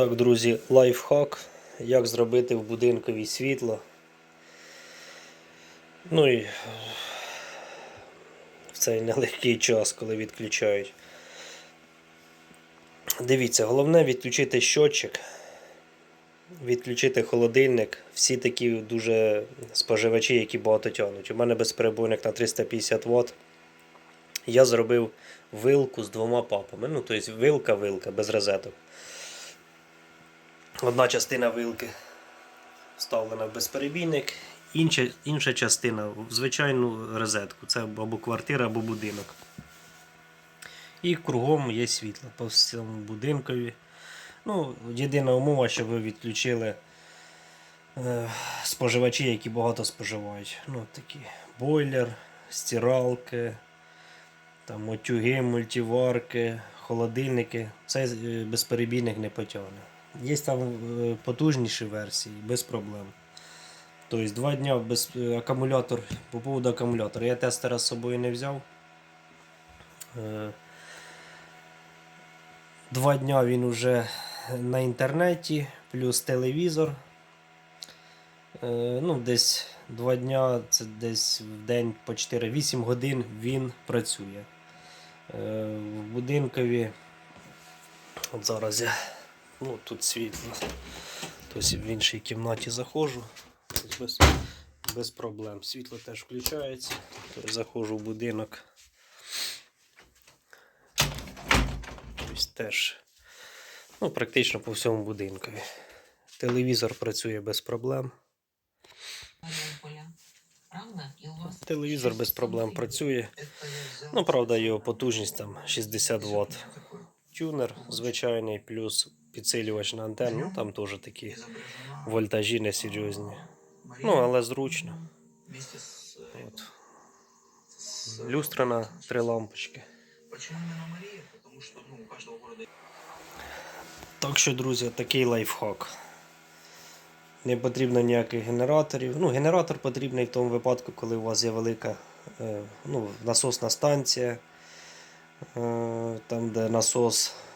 Так, друзі, лайфхак. Як зробити в будинкові світло. Ну і в цей нелегкий час, коли відключають. Дивіться, головне відключити щотчик, відключити холодильник. Всі такі дуже споживачі, які багато тягнуть. У мене безперебойник на 350 Вт. Я зробив вилку з двома папами. Ну, тобто вилка-вилка без розеток. Одна частина вилки вставлена в безперебійник, інша, інша частина в звичайну розетку. Це або квартира, або будинок. І кругом є світло по всьому будинкові. Ну, єдина умова, щоб ви відключили е, споживачі, які багато споживають. Ну, такі бойлер, стиралки, там, утюги, мультиварки, холодильники. Цей е, безперебійник не потягне. Є там е, потужніші версії, без проблем. Тобто два дня без е, акумулятор, по поводу акумулятора. Я тестера з собою не взяв. Е, Два дня він уже на інтернеті, плюс телевізор. Ну, десь два дня, це десь в день по 4-8 годин він працює. В будинкові. От зараз я. Ну, тут світло. Тобто в іншій кімнаті заходжу. Без, без проблем. Світло теж включається. Тобто заходжу в будинок. Тобто теж ну, практично по всьому будинку. Телевізор працює без проблем. Телевізор без проблем працює. Ну, правда, його потужність там 60 Вт. Тюнер звичайний, плюс підсилювач на антенну. Ну, там теж такі вольтажі несерйозні. Ну, але зручно. От. Люстра на три лампочки. Ну, Так що, друзі, такий лайфхак. Не потрібно ніяких генераторів. Ну, генератор потрібний в тому випадку, коли у вас є велика е, ну, насосна станція, е, там, де насос е,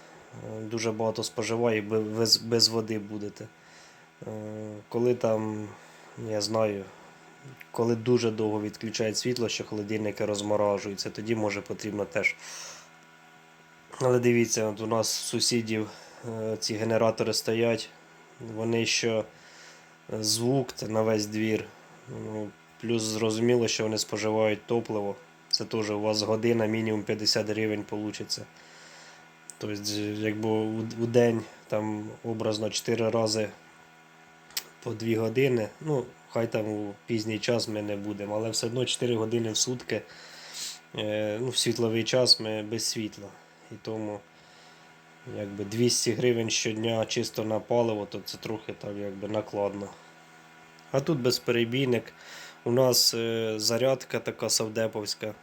дуже багато споживає, без, без води будете. Е, коли там, я знаю, коли дуже довго відключають світло, що холодильники розморажуються, тоді може потрібно теж. Але дивіться, от у нас сусідів е, ці генератори стоять, вони що е, звук на весь двір. Ну, Плюс зрозуміло, що вони споживають топливо. Це теж у вас година, мінімум 50 гривень вийде. Тобто, якби у, день там образно 4 рази по 2 години. Ну, хай там у пізній час ми не будемо, але все одно 4 години в сутки. е, Ну, в світловий час ми без світла. І тому якби 200 гривень щодня чисто на паливо, то це трохи так якби накладно. А тут безперебійник. У нас е, зарядка така савдеповська.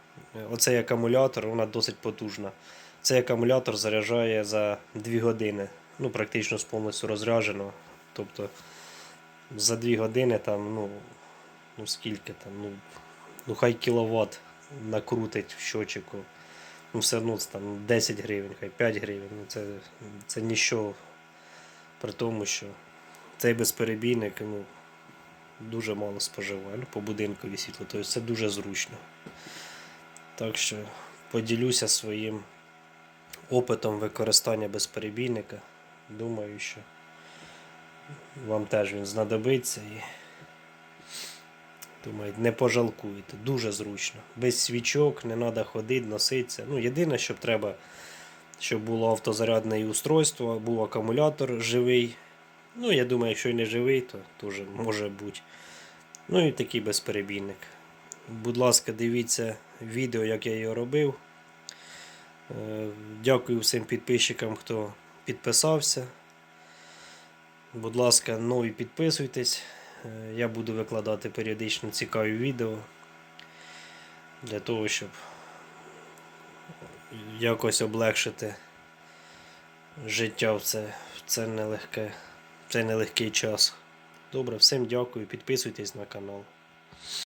Оцей акумулятор, вона досить потужна. Цей акумулятор заряджає за 2 години. Ну, практично з повністю розряджено. Тобто за 2 години там, ну, ну скільки там, ну, ну хай кіловат накрутить в щочику. Ну, все одно це там 10 гривень, хай 5 гривень. Ну, це, це ніщо при тому, що цей безперебійник ну, дуже мало споживає ну, по будинкові світло, тобто це дуже зручно. Так що поділюся своїм опитом використання безперебійника. Думаю, що вам теж він знадобиться і думаю, не пожалкуєте. Дуже зручно. Без свічок, не треба ходити, носитися. Ну, єдине, що треба, щоб було автозарядне устройство, був акумулятор живий. Ну, я думаю, якщо не живий, то теж може бути. Ну і такий безперебійник. Будь ласка, дивіться відео, як я його робив. Е, Дякую всім підписчикам, хто підписався. Будь ласка, ну і підписуйтесь. Е, Я буду викладати періодично цікаві відео для того, щоб якось облегшити життя в це, в це нелегке, в цей нелегкий час. Добре, всім дякую, підписуйтесь на канал.